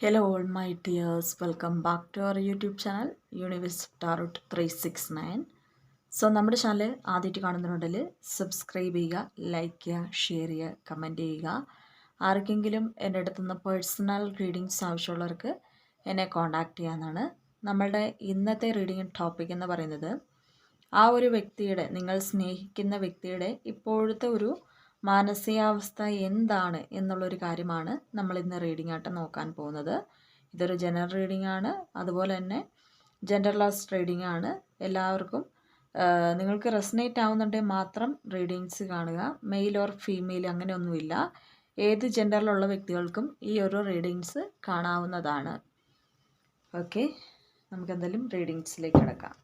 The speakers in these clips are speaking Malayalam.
Hello, dears welcome back to our YouTube channel universe channel, Universe Tarot 369. So നമ്മുടെ ചാനൽ ആദ്യമായിട്ട് കാണുന്നുണ്ടെങ്കിൽ സബ്സ്ക്രൈബ് ചെയ്യുക ലൈക്ക് ചെയ്യുക ഷെയർ ചെയ്യുക കമന്റ് ചെയ്യുക. ആർക്കെങ്കിലും എന്റെ അടുത്തുനിന്ന് പേഴ്സണൽ റീഡിങ്സ് ആവശ്യമുള്ളവർക്ക് എന്നെ കോൺടാക്റ്റ് ചെയ്യാമെന്നാണ് നമ്മളുടെ ഇന്നത്തെ റീഡിങ് ടോപ്പിക് എന്ന് പറയുന്നത് ആ ഒരു വ്യക്തിയുടെ നിങ്ങൾ സ്നേഹിക്കുന്ന വ്യക്തിയുടെ ഇപ്പോഴത്തെ ഒരു മാനസികാവസ്ഥ എന്താണ് എന്നുള്ളൊരു കാര്യമാണ് നമ്മൾ ഇന്ന് റീഡിംഗ് ആയിട്ട് നോക്കാൻ പോകുന്നത്. ഇതൊരു ജനറൽ റീഡിംഗ് ആണ്. അതുപോലെ തന്നെ ജെൻഡർലെസ് റീഡിംഗ് ആണ്. എല്ലാവർക്കും നിങ്ങൾക്ക് റെസനേറ്റ് ആവുന്നുണ്ടെങ്കിൽ മാത്രം റീഡിങ്സ് കാണുക. മെയിൽ ഓർ ഫീമെയിൽ അങ്ങനെയൊന്നുമില്ല. ഏത് ജെൻഡറിലുള്ള വ്യക്തികൾക്കും ഈ ഒരു റീഡിങ്സ് കാണാവുന്നതാണ്. ഓക്കെ നമുക്കെന്തായാലും റീഡിങ്സിലേക്ക് കിടക്കാം.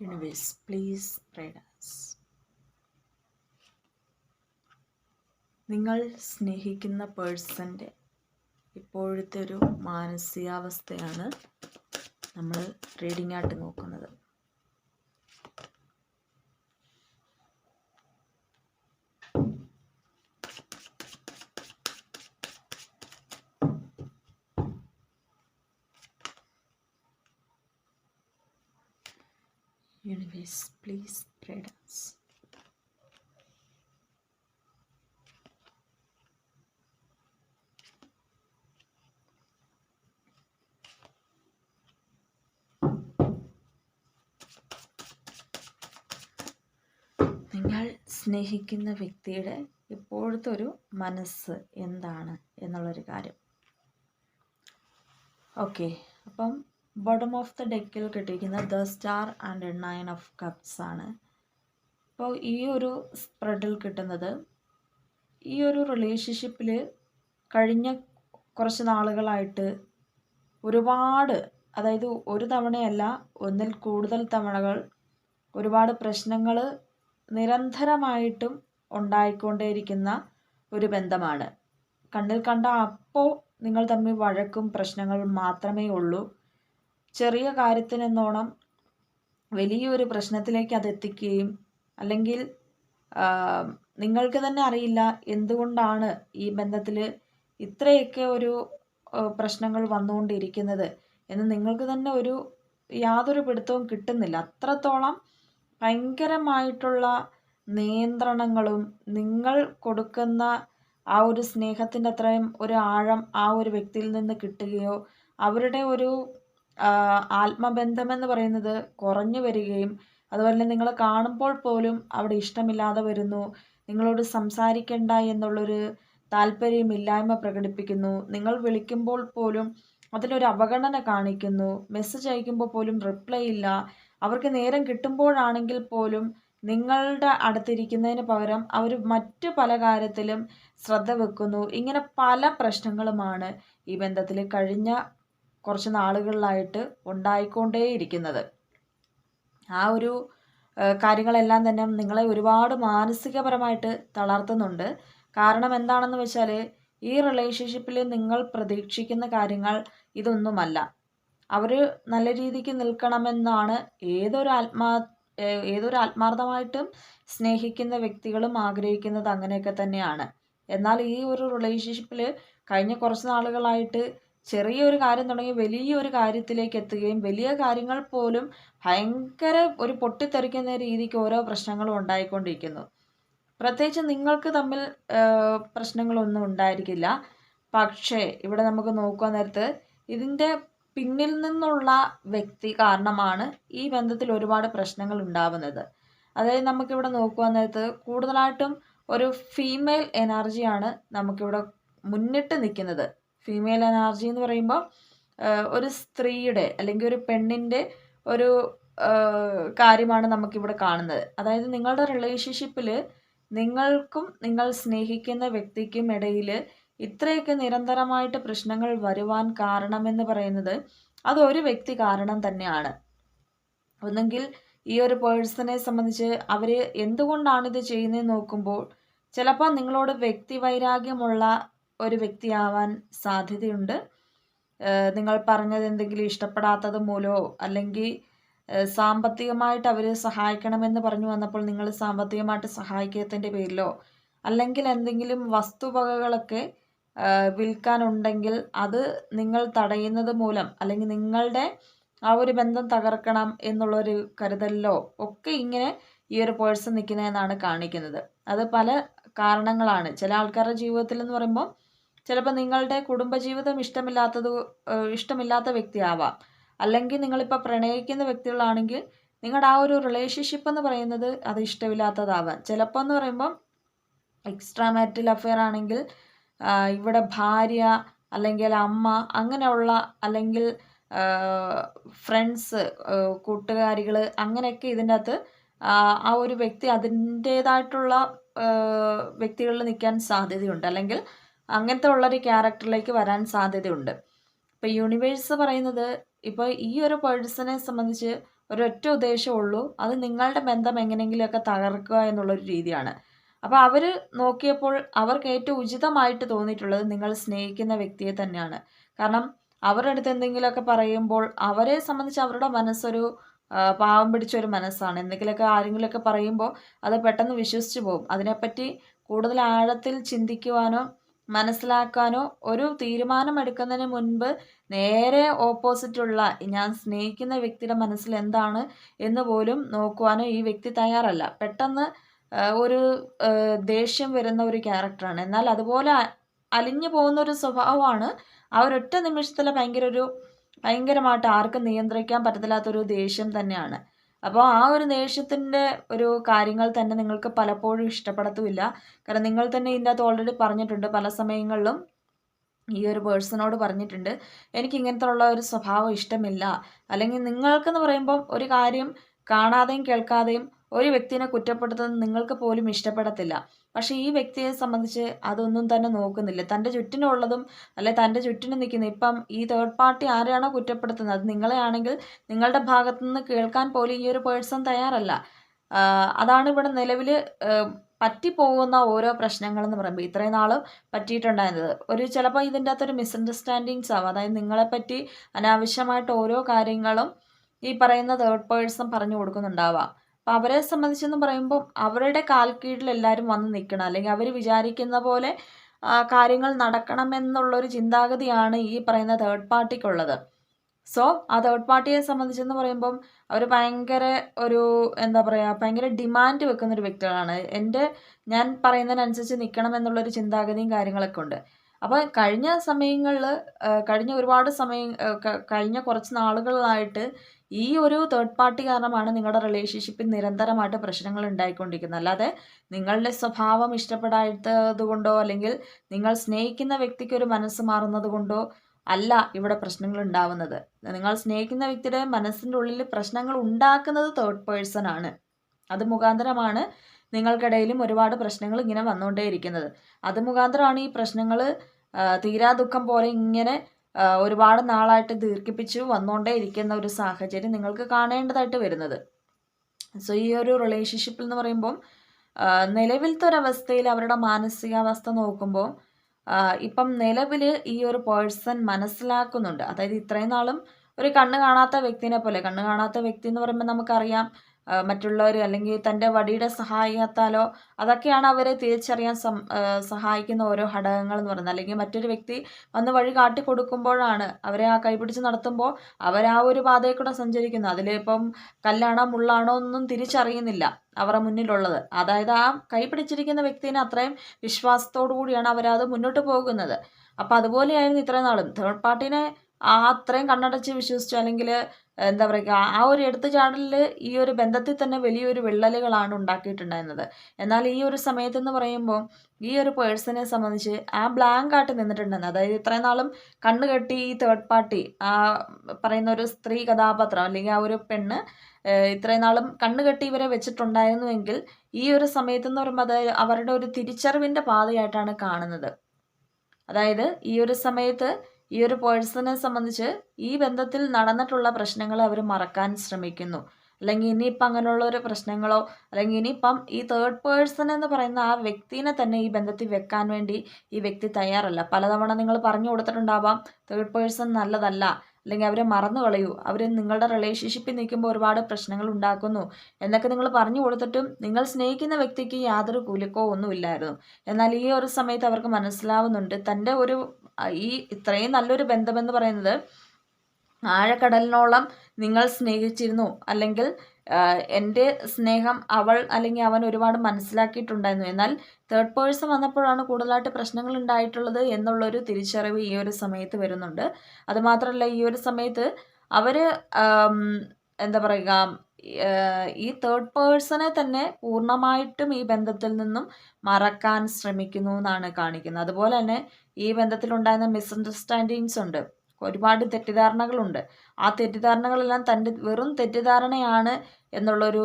Universe please us. നിങ്ങൾ സ്നേഹിക്കുന്ന പേഴ്സന്റെ ഇപ്പോഴത്തെ ഒരു മാനസികാവസ്ഥയാണ് നമ്മൾ റീഡിംഗ് ആയിട്ട് നോക്കുന്നത് യൂണിവേഴ്സ് പ്ലീസ് പ്രേഡാസ് നിങ്ങൾ സ്നേഹിക്കുന്ന വ്യക്തിയുടെ ഇപ്പോഴത്തെ ഒരു മനസ്സ് എന്താണ് എന്നുള്ളൊരു കാര്യം. ഓക്കെ അപ്പം ബോട്ടം ഓഫ് ദ ഡെക്കിൽ കിട്ടിയിരിക്കുന്ന the star and nine of cups ആണ്. അപ്പോൾ ഈ ഒരു സ്പ്രെഡിൽ കിട്ടുന്നത് ഈ ഒരു റിലേഷൻഷിപ്പിൽ കഴിഞ്ഞ കുറച്ച് നാളുകളായിട്ട് ഒരുപാട് അതായത് ഒരു തവണയല്ല ഒന്നിൽ കൂടുതൽ തവണകൾ ഒരുപാട് പ്രശ്നങ്ങൾ നിരന്തരമായിട്ടും ഉണ്ടായിക്കൊണ്ടേയിരിക്കുന്ന ഒരു ബന്ധമാണ്. കണ്ണിൽ കണ്ട അപ്പോൾ നിങ്ങൾ തമ്മിൽ വഴക്കും പ്രശ്നങ്ങളും മാത്രമേ ഉള്ളൂ. ചെറിയ കാര്യത്തിനെന്നോണം വലിയൊരു പ്രശ്നത്തിലേക്ക് അത് എത്തിക്കുകയും അല്ലെങ്കിൽ നിങ്ങൾക്ക് തന്നെ അറിയില്ല എന്തുകൊണ്ടാണ് ഈ ബന്ധത്തിൽ ഇത്രയൊക്കെ ഒരു പ്രശ്നങ്ങൾ വന്നുകൊണ്ടിരിക്കുന്നത് എന്ന് നിങ്ങൾക്ക് തന്നെ ഒരു യാതൊരു പിടുത്തവും കിട്ടുന്നില്ല. അത്രത്തോളം ഭയങ്കരമായിട്ടുള്ള നിയന്ത്രണങ്ങളും നിങ്ങൾ കൊടുക്കുന്ന ആ ഒരു സ്നേഹത്തിന്റെ അത്രയും ഒരു ആഴം ആ ഒരു വ്യക്തിയിൽ നിന്ന് കിട്ടുകയോ അവരുടെ ഒരു ആത്മബന്ധമെന്ന് പറയുന്നത് കുറഞ്ഞു വരികയും അതുപോലെ തന്നെ നിങ്ങളെ കാണുമ്പോൾ പോലും അവിടെ ഇഷ്ടമില്ലാതെ വരുന്നു. നിങ്ങളോട് സംസാരിക്കേണ്ട എന്നുള്ളൊരു താല്പര്യമില്ലായ്മ പ്രകടിപ്പിക്കുന്നു. നിങ്ങൾ വിളിക്കുമ്പോൾ പോലും അതിലൊരു അവഗണന കാണിക്കുന്നു. മെസ്സേജ് അയക്കുമ്പോൾ പോലും റിപ്ലൈ ഇല്ല. അവർക്ക് നേരം കിട്ടുമ്പോഴാണെങ്കിൽ പോലും നിങ്ങളുടെ അടുത്തിരിക്കുന്നതിന് പകരം അവർ മറ്റു പല കാര്യത്തിലും ശ്രദ്ധ വെക്കുന്നു. ഇങ്ങനെ പല പ്രശ്നങ്ങളുമാണ് ഈ ബന്ധത്തിൽ കഴിഞ്ഞ കുറച്ച് നാളുകളിലായിട്ട് ഉണ്ടായിക്കൊണ്ടേയിരിക്കുന്നത്. ആ ഒരു കാര്യങ്ങളെല്ലാം തന്നെ നിങ്ങളെ ഒരുപാട് മാനസികപരമായിട്ട് തളർത്തുന്നുണ്ട്. കാരണം എന്താണെന്ന് വെച്ചാൽ ഈ റിലേഷൻഷിപ്പിൽ നിങ്ങൾ പ്രതീക്ഷിക്കുന്ന കാര്യങ്ങൾ ഇതൊന്നുമല്ല. അവർ നല്ല രീതിക്ക് നിൽക്കണമെന്നാണ് ഏതൊരു ആത്മാ ഏതൊരു ആത്മാർത്ഥമായിട്ടും സ്നേഹിക്കുന്ന വ്യക്തികളും ആഗ്രഹിക്കുന്നത് അങ്ങനെയൊക്കെ തന്നെയാണ്. എന്നാൽ ഈ ഒരു റിലേഷൻഷിപ്പിൽ കഴിഞ്ഞ കുറച്ച് നാളുകളായിട്ട് ചെറിയൊരു കാര്യം തുടങ്ങി വലിയൊരു കാര്യത്തിലേക്ക് എത്തുകയും വലിയ കാര്യങ്ങൾ പോലും ഭയങ്കര ഒരു പൊട്ടിത്തെറിക്കുന്ന രീതിക്ക് ഓരോ പ്രശ്നങ്ങളും ഉണ്ടായിക്കൊണ്ടിരിക്കുന്നു. പ്രത്യേകിച്ച് നിങ്ങൾക്ക് തമ്മിൽ പ്രശ്നങ്ങളൊന്നും ഉണ്ടായിരിക്കില്ല. പക്ഷേ ഇവിടെ നമുക്ക് നോക്കുക നേരത്ത് ഇതിന്റെ പിന്നിൽ നിന്നുള്ള വ്യക്തി കാരണമാണ് ഈ ബന്ധത്തിൽ ഒരുപാട് പ്രശ്നങ്ങൾ ഉണ്ടാവുന്നത്. അതായത് നമുക്കിവിടെ നോക്കുക നേരത്ത് കൂടുതലായിട്ടും ഒരു ഫീമെയിൽ എനർജിയാണ് നമുക്കിവിടെ മുന്നിട്ട് നിൽക്കുന്നത്. ഫീമെയിൽ എനർജി എന്ന് പറയുമ്പോൾ ഒരു സ്ത്രീയുടെ അല്ലെങ്കിൽ ഒരു പെണ്ണിന്റെ ഒരു കാര്യമാണ് നമുക്കിവിടെ കാണുന്നത്. അതായത് നിങ്ങളുടെ റിലേഷൻഷിപ്പിൽ നിങ്ങൾക്കും നിങ്ങൾ സ്നേഹിക്കുന്ന വ്യക്തിക്കും ഇടയിൽ ഇത്രയൊക്കെ നിരന്തരമായിട്ട് പ്രശ്നങ്ങൾ വരുവാൻ കാരണമെന്ന് പറയുന്നത് അത് ഒരു വ്യക്തി കാരണം തന്നെയാണ്. ഒന്നെങ്കിൽ ഈ ഒരു പേഴ്സണെ സംബന്ധിച്ച് അവർ എന്തുകൊണ്ടാണ് ഇത് ചെയ്യുന്നത് നോക്കുമ്പോൾ ചിലപ്പോൾ നിങ്ങളോട് വ്യക്തി വൈരാഗ്യമുള്ള ഒരു വ്യക്തിയാവാൻ സാധ്യതയുണ്ട്. നിങ്ങൾ പറഞ്ഞത് എന്തെങ്കിലും ഇഷ്ടപ്പെടാത്തത് മൂലമോ അല്ലെങ്കിൽ സാമ്പത്തികമായിട്ട് അവരെ സഹായിക്കണമെന്ന് പറഞ്ഞു വന്നപ്പോൾ നിങ്ങൾ സാമ്പത്തികമായിട്ട് സഹായിക്കത്തിന്റെ പേരിലോ അല്ലെങ്കിൽ എന്തെങ്കിലും വസ്തുവകകളൊക്കെ വിൽക്കാനുണ്ടെങ്കിൽ അത് നിങ്ങൾ തടയുന്നത് മൂലം അല്ലെങ്കിൽ നിങ്ങളുടെ ആ ഒരു ബന്ധം തകർക്കണം എന്നുള്ളൊരു കരുതലിലോ ഒക്കെ ഇങ്ങനെ ഈ ഒരു പേഴ്സൺ നിൽക്കുന്നതെന്നാണ് കാണിക്കുന്നത്. അത് പല കാരണങ്ങളാണ്. ചില ആൾക്കാരുടെ ജീവിതത്തിൽ എന്ന് പറയുമ്പോൾ ചിലപ്പോൾ നിങ്ങളുടെ കുടുംബജീവിതം ഇഷ്ടമില്ലാത്തത് ഇഷ്ടമില്ലാത്ത വ്യക്തിയാവാം. അല്ലെങ്കിൽ നിങ്ങളിപ്പോൾ പ്രണയിക്കുന്ന വ്യക്തികളാണെങ്കിൽ നിങ്ങളുടെ ആ ഒരു റിലേഷൻഷിപ്പ് എന്ന് പറയുന്നത് അത് ഇഷ്ടമില്ലാത്തതാവാം. ചിലപ്പോൾ എന്ന് പറയുമ്പം എക്സ്ട്രാ മാരിറ്റൽ അഫെയർ ആണെങ്കിൽ ഇവിടെ ഭാര്യ അല്ലെങ്കിൽ അമ്മ അങ്ങനെയുള്ള അല്ലെങ്കിൽ ഫ്രണ്ട്സ് കൂട്ടുകാരികൾ അങ്ങനെയൊക്കെ ഇതിന്റെ അകത്ത് ആ ഒരു വ്യക്തി അതിന്റേതായിട്ടുള്ള വ്യക്തികളിൽ നിൽക്കാൻ സാധ്യതയുണ്ട്. അല്ലെങ്കിൽ അങ്ങനത്തെ ഉള്ളൊരു ക്യാരക്ടറിലേക്ക് വരാൻ സാധ്യതയുണ്ട്. ഇപ്പോൾ യൂണിവേഴ്സ് പറയുന്നത് ഇപ്പോൾ ഈ ഒരു പേഴ്സണെ സംബന്ധിച്ച് ഒരൊറ്റ ഉദ്ദേശമുള്ളൂ അത് നിങ്ങളുടെ ബന്ധം എങ്ങനെയെങ്കിലുമൊക്കെ തകർക്കുക എന്നുള്ളൊരു രീതിയാണ്. അപ്പോൾ അവർ നോക്കിയപ്പോൾ അവർക്ക് ഏറ്റവും ഉചിതമായിട്ട് തോന്നിയിട്ടുള്ളത് നിങ്ങൾ സ്നേഹിക്കുന്ന വ്യക്തിയെ തന്നെയാണ്. കാരണം അവരുടെ അടുത്ത് എന്തെങ്കിലുമൊക്കെ പറയുമ്പോൾ അവരെ സംബന്ധിച്ച് അവരുടെ മനസ്സൊരു പാവം പിടിച്ചൊരു മനസ്സാണ്. എന്തെങ്കിലുമൊക്കെ ആരെങ്കിലുമൊക്കെ പറയുമ്പോൾ അത് പെട്ടെന്ന് വിശ്വസിച്ച് പോകും. അതിനെപ്പറ്റി കൂടുതൽ ആഴത്തിൽ ചിന്തിക്കുവാനോ മനസ്സിലാക്കാനോ ഒരു തീരുമാനമെടുക്കുന്നതിന് മുൻപ് നേരെ ഓപ്പോസിറ്റുള്ള ഞാൻ സ്നേഹിക്കുന്ന വ്യക്തിയുടെ മനസ്സിൽ എന്താണ് എന്ന് പോലും നോക്കുവാനോ ഈ വ്യക്തി തയ്യാറല്ല. പെട്ടെന്ന് ഒരു ദേഷ്യം വരുന്ന ഒരു ക്യാരക്ടറാണ്. എന്നാൽ അതുപോലെ അലിഞ്ഞു പോകുന്ന ഒരു സ്വഭാവമാണ് ആ ഒരൊറ്റ നിമിഷത്തിൽ ഭയങ്കര ഒരു ഭയങ്കരമായിട്ട് ആർക്കും നിയന്ത്രിക്കാൻ പറ്റത്തില്ലാത്തൊരു ദേഷ്യം തന്നെയാണ്. അപ്പോൾ ആ ഒരു ദേഷ്യത്തിന്റെ ഒരു കാര്യങ്ങൾ തന്നെ നിങ്ങൾക്ക് പലപ്പോഴും ഇഷ്ടപ്പെടത്തുമില്ല. കാരണം നിങ്ങൾ തന്നെ ഇതിന്റെ അകത്ത് ഓൾറെഡി പറഞ്ഞിട്ടുണ്ട് പല സമയങ്ങളിലും ഈ ഒരു പേഴ്സണോട് പറഞ്ഞിട്ടുണ്ട് എനിക്ക് ഇങ്ങനത്തെ ഉള്ള ഒരു സ്വഭാവം ഇഷ്ടമില്ല. അല്ലെങ്കിൽ നിങ്ങൾക്കെന്ന് പറയുമ്പോൾ ഒരു കാര്യം കാണാതെയും കേൾക്കാതെയും ഒരു വ്യക്തിനെ കുറ്റപ്പെടുത്തുന്നത് നിങ്ങൾക്ക് പോലും ഇഷ്ടപ്പെടത്തില്ല. പക്ഷേ ഈ വ്യക്തിയെ സംബന്ധിച്ച് അതൊന്നും തന്നെ നോക്കുന്നില്ല. തന്റെ ചുറ്റിനുള്ളതും അല്ലെ തന്റെ ചുറ്റിനും നിൽക്കുന്ന ഇപ്പം ഈ തേർഡ് പാർട്ടി ആരെയാണോ കുറ്റപ്പെടുത്തുന്നത്? അത് നിങ്ങളെയാണെങ്കിൽ നിങ്ങളുടെ ഭാഗത്തു നിന്ന് കേൾക്കാൻ പോലും ഈ ഒരു പേഴ്സൺ തയ്യാറല്ല. അതാണ് ഇവിടെ നിലവിൽ പറ്റിപ്പോകുന്ന ഓരോ പ്രശ്നങ്ങളെന്ന് പറയുമ്പോൾ ഇത്രയും നാളും പറ്റിയിട്ടുണ്ടായിരുന്നത്. ഒരു ചിലപ്പോൾ ഇതിന്റെ അകത്തൊരു മിസ്അണ്ടർസ്റ്റാൻഡിങ്സ് ആവും. അതായത് നിങ്ങളെപ്പറ്റി അനാവശ്യമായിട്ട് ഓരോ കാര്യങ്ങളും ഈ പറയുന്ന തേർഡ് പേഴ്സൺ പറഞ്ഞു കൊടുക്കുന്നുണ്ടാവാം. അപ്പം അവരെ സംബന്ധിച്ചെന്ന് പറയുമ്പോൾ അവരുടെ കാൽ കീഴിൽ എല്ലാവരും വന്ന് നിൽക്കണം. അല്ലെങ്കിൽ അവർ വിചാരിക്കുന്ന പോലെ കാര്യങ്ങൾ നടക്കണമെന്നുള്ളൊരു ചിന്താഗതിയാണ് ഈ പറയുന്ന തേർഡ് പാർട്ടിക്കുള്ളത് സോ ആ തേർഡ് പാർട്ടിയെ സംബന്ധിച്ചെന്ന് പറയുമ്പം അവർ ഭയങ്കര ഒരു എന്താ പറയുക ഭയങ്കര ഡിമാൻഡ് വെക്കുന്ന ഒരു വ്യക്തികളാണ്. എന്റെ ഞാൻ പറയുന്നതിനനുസരിച്ച് നിൽക്കണം എന്നുള്ളൊരു ചിന്താഗതിയും കാര്യങ്ങളൊക്കെ ഉണ്ട്. അപ്പോൾ കഴിഞ്ഞ സമയങ്ങളിൽ കഴിഞ്ഞ ഒരുപാട് സമയം കഴിഞ്ഞ കുറച്ച് നാളുകളിലായിട്ട് ഈ ഒരു തേർഡ് പാർട്ടി കാരണമാണ് നിങ്ങളുടെ റിലേഷൻഷിപ്പിൽ നിരന്തരമായിട്ട് പ്രശ്നങ്ങൾ ഉണ്ടായിക്കൊണ്ടിരിക്കുന്നത്. അല്ലാതെ നിങ്ങളുടെ സ്വഭാവം ഇഷ്ടപ്പെടാത്തത് കൊണ്ടോ അല്ലെങ്കിൽ നിങ്ങൾ സ്നേഹിക്കുന്ന വ്യക്തിക്ക് ഒരു മനസ്സ് മാറുന്നത് കൊണ്ടോ അല്ല ഇവിടെ പ്രശ്നങ്ങൾ ഉണ്ടാവുന്നത്. നിങ്ങൾ സ്നേഹിക്കുന്ന വ്യക്തിയുടെ മനസ്സിന്റെ ഉള്ളിൽ പ്രശ്നങ്ങൾ ഉണ്ടാക്കുന്നത് തേർഡ് പേഴ്സൺ ആണ്. അത് മുഖാന്തരമാണ് നിങ്ങൾക്കിടയിലും ഒരുപാട് പ്രശ്നങ്ങൾ ഇങ്ങനെ വന്നുകൊണ്ടേയിരിക്കുന്നത്. അത് മുഖാന്തരമാണ് ഈ പ്രശ്നങ്ങൾ തീരാ ദുഃഖം പോലെ ഇങ്ങനെ ഒരുപാട് നാളായിട്ട് ദീർഘിപ്പിച്ച് വന്നുകൊണ്ടേ ഇരിക്കുന്ന ഒരു സാഹചര്യം നിങ്ങൾക്ക് കാണേണ്ടതായിട്ട് വരുന്നത്. സോ ഈ ഒരു റിലേഷൻഷിപ്പിൽ എന്ന് പറയുമ്പം നിലവിലത്തെ ഒരവസ്ഥയിൽ അവരുടെ മാനസികാവസ്ഥ നോക്കുമ്പോൾ ഇപ്പം നിലവിൽ ഈ ഒരു പേഴ്സൺ മനസ്സിലാക്കുന്നുണ്ട്. അതായത് ഇത്രയും നാളും ഒരു കണ്ണ് കാണാത്ത വ്യക്തിനെ പോലെ കണ്ണ് കാണാത്ത വ്യക്തി എന്ന് പറയുമ്പോൾ നമുക്കറിയാം മറ്റുള്ളവർ അല്ലെങ്കിൽ തന്റെ വടിയുടെ സഹായത്താലോ അതൊക്കെയാണ് അവരെ തിരിച്ചറിയാൻ സഹായിക്കുന്ന ഓരോ ഘടകങ്ങൾ എന്ന് പറയുന്നത്. അല്ലെങ്കിൽ മറ്റൊരു വ്യക്തി വന്ന് വഴി കാട്ടി കൊടുക്കുമ്പോഴാണ് അവരെ ആ കൈപിടിച്ച് നടത്തുമ്പോൾ അവർ ആ ഒരു പാതയിൽ കൂടെ സഞ്ചരിക്കുന്നു അതിലിപ്പം കല്ലാണോ മുള്ളാണോ ഒന്നും തിരിച്ചറിയുന്നില്ല അവരുടെ മുന്നിലുള്ളത്. അതായത് ആ കൈപിടിച്ചിരിക്കുന്ന വ്യക്തിനെ അത്രയും വിശ്വാസത്തോടു കൂടിയാണ് അവരത് മുന്നോട്ട് പോകുന്നത്. അപ്പോൾ അതുപോലെയായിരുന്നു ഇത്രയും നാളും. തേർഡ് പാർട്ടിനെ ആ അത്രയും കണ്ണടച്ച് വിശ്വസിച്ചു. അല്ലെങ്കിൽ എന്താ പറയുക ആ ഒരു എടുത്തുചാടലിൽ ഈ ഒരു ബന്ധത്തിൽ തന്നെ വലിയൊരു വിള്ളലുകളാണ് ഉണ്ടാക്കിയിട്ടുണ്ടായിരുന്നത്. എന്നാൽ ഈ ഒരു സമയത്തെന്ന് പറയുമ്പോൾ ഈ ഒരു പേഴ്സണെ സംബന്ധിച്ച് ആ ബ്ലാങ്ക് ആയിട്ട് നിന്നിട്ടുണ്ടെന്ന് അതായത് ഇത്രയും നാളും കണ്ണു കെട്ടി ഈ തേർഡ് പാർട്ടി ആ പറയുന്ന ഒരു സ്ത്രീ കഥാപാത്രം അല്ലെങ്കിൽ ആ ഒരു പെണ്ണ് ഇത്രയും നാളും കണ്ണു കെട്ടി ഇവരെ വെച്ചിട്ടുണ്ടായിരുന്നുവെങ്കിൽ ഈ ഒരു സമയത്തെന്ന് പറയുമ്പോൾ അത് അവരുടെ ഒരു തിരിച്ചറിവിന്റെ പാതയായിട്ടാണ് കാണുന്നത്. അതായത് ഈ ഒരു സമയത്ത് ഈ ഒരു പേഴ്സണെ സംബന്ധിച്ച് ഈ ബന്ധത്തിൽ നടന്നിട്ടുള്ള പ്രശ്നങ്ങൾ അവർ മറക്കാൻ ശ്രമിക്കുന്നു. അല്ലെങ്കിൽ ഇനിയിപ്പം അങ്ങനെയുള്ള ഒരു പ്രശ്നങ്ങളോ അല്ലെങ്കിൽ ഇനിയിപ്പം ഈ തേർഡ് പേഴ്സൺ എന്ന് പറയുന്ന ആ വ്യക്തിനെ തന്നെ ഈ ബന്ധത്തിൽ വെക്കാൻ വേണ്ടി ഈ വ്യക്തി തയ്യാറല്ല. പലതവണ നിങ്ങൾ പറഞ്ഞു കൊടുത്തിട്ടുണ്ടാവാം തേർഡ് പേഴ്സൺ നല്ലതല്ല അല്ലെങ്കിൽ അവരെ മറന്നു കളയൂ അവർ നിങ്ങളുടെ റിലേഷൻഷിപ്പിൽ നിൽക്കുമ്പോൾ ഒരുപാട് പ്രശ്നങ്ങൾ ഉണ്ടാക്കുന്നു എന്നൊക്കെ നിങ്ങൾ പറഞ്ഞു കൊടുത്തിട്ടും നിങ്ങൾ സ്നേഹിക്കുന്ന വ്യക്തിക്ക് യാതൊരു കുലുക്കോ ഒന്നുമില്ലായിരുന്നു. എന്നാൽ ഈ ഒരു സമയത്ത് അവർക്ക് മനസ്സിലാവുന്നുണ്ട് തന്റെ ഒരു ഈ ഇത്രയും നല്ലൊരു ബന്ധമെന്ന് പറയുന്നത് ആഴക്കടലിനോളം നിങ്ങൾ സ്നേഹിച്ചിരുന്നു. അല്ലെങ്കിൽ എന്റെ സ്നേഹം അവൾ അല്ലെങ്കിൽ അവൻ ഒരുപാട് മനസ്സിലാക്കിയിട്ടുണ്ടായിരുന്നു. എന്നാൽ തേർഡ് പേഴ്സൺ വന്നപ്പോഴാണ് കൂടുതലായിട്ട് പ്രശ്നങ്ങൾ ഉണ്ടായിട്ടുള്ളത് എന്നുള്ളൊരു തിരിച്ചറിവ് ഈ ഒരു സമയത്ത് വരുന്നുണ്ട്. അതുമാത്രമല്ല ഈ ഒരു സമയത്ത് അവർ എന്താ പറയുക ഈ തേർഡ് പേഴ്സണെ തന്നെ പൂർണമായിട്ടും ഈ ബന്ധത്തിൽ നിന്നും മറക്കാൻ ശ്രമിക്കുന്നു എന്നാണ് കാണിക്കുന്നത്. അതുപോലെ തന്നെ ഈ ബന്ധത്തിലുണ്ടായിരുന്ന മിസ്അണ്ടർസ്റ്റാൻഡിങ്സ് ഉണ്ട്. ഒരുപാട് തെറ്റിദ്ധാരണകളുണ്ട്. ആ തെറ്റിദ്ധാരണകളെല്ലാം തന്റെ വെറും തെറ്റിദ്ധാരണയാണ് എന്നുള്ളൊരു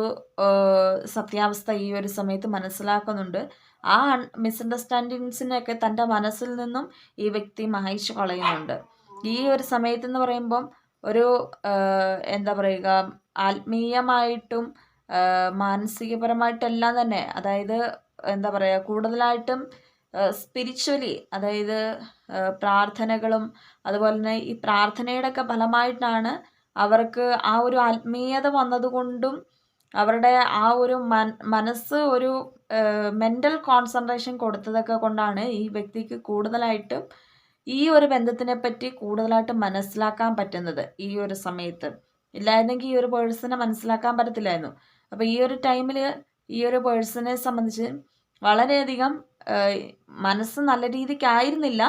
സത്യാവസ്ഥ ഈ ഒരു സമയത്ത് മനസ്സിലാക്കുന്നുണ്ട്. ആ മിസ്അണ്ടർസ്റ്റാൻഡിങ്സിനെയൊക്കെ തന്റെ മനസ്സിൽ നിന്നും ഈ വ്യക്തി മായ്ച്ചു കളയുന്നുണ്ട്. ഈ ഒരു സമയത്തെന്ന് പറയുമ്പം ഒരു എന്താ പറയുക ആത്മീയമായിട്ടും മാനസികപരമായിട്ടെല്ലാം തന്നെ. അതായത് എന്താ പറയുക കൂടുതലായിട്ടും സ്പിരിച്വലി അതായത് പ്രാർത്ഥനകളും അതുപോലെ തന്നെ ഈ പ്രാർത്ഥനയുടെയൊക്കെ ഫലമായിട്ടാണ് അവർക്ക് ആ ഒരു ആത്മീയത വന്നതുകൊണ്ടും അവരുടെ ആ ഒരു മനസ്സ് ഒരു മെന്റൽ കോൺസെൻട്രേഷൻ കൊടുത്തതൊക്കെ കൊണ്ടാണ് ഈ വ്യക്തിക്ക് കൂടുതലായിട്ടും ഈ ഒരു ബന്ധത്തിനെ പറ്റി കൂടുതലായിട്ട് മനസ്സിലാക്കാൻ പറ്റുന്നത് ഈ ഒരു സമയത്ത്. ഇല്ലായിരുന്നെങ്കിൽ ഈ ഒരു പേഴ്സണെ മനസ്സിലാക്കാൻ പറ്റത്തില്ലായിരുന്നു. അപ്പോൾ ഈ ഒരു ടൈമിൽ ഈ ഒരു പേഴ്സണെ സംബന്ധിച്ച് വളരെയധികം മനസ്സ് നല്ല രീതിക്കായിരുന്നില്ല.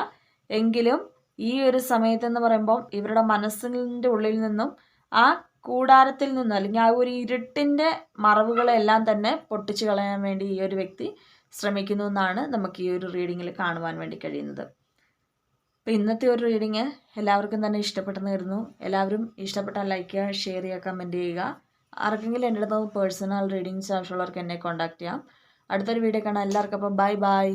എങ്കിലും ഈ ഒരു സമയത്തെന്ന് പറയുമ്പം ഇവരുടെ മനസ്സിന്റെ ഉള്ളിൽ നിന്നും ആ കൂടാരത്തിൽ നിന്നും അല്ലെങ്കിൽ ആ ഒരു ഇരുട്ടിന്റെ മറവുകളെല്ലാം തന്നെ പൊട്ടിച്ചു കളയാൻ വേണ്ടി ഈ ഒരു വ്യക്തി ശ്രമിക്കുന്നു എന്നാണ് നമുക്ക് ഈ ഒരു റീഡിങ്ങിൽ കാണുവാൻ വേണ്ടി കഴിയുന്നത്. അപ്പോൾ ഇന്നത്തെ ഒരു റീഡിങ് എല്ലാവർക്കും തന്നെ ഇഷ്ടപ്പെട്ടെന്ന് വരുന്നു എല്ലാവരും ഇഷ്ടപ്പെട്ടാൽ ലൈക്ക് ചെയ്യുക ഷെയർ ചെയ്യുക കമന്റ് ചെയ്യുക. ആർക്കെങ്കിലും എന്റെ അടുത്ത് പേഴ്സണൽ റീഡിങ്സ് ആവശ്യമുള്ളവർക്ക് എന്നെ കോൺടാക്ട് ചെയ്യാം. അടുത്തൊരു വീഡിയോ കാണാം. എല്ലാവർക്കും അപ്പോൾ ബൈ ബൈ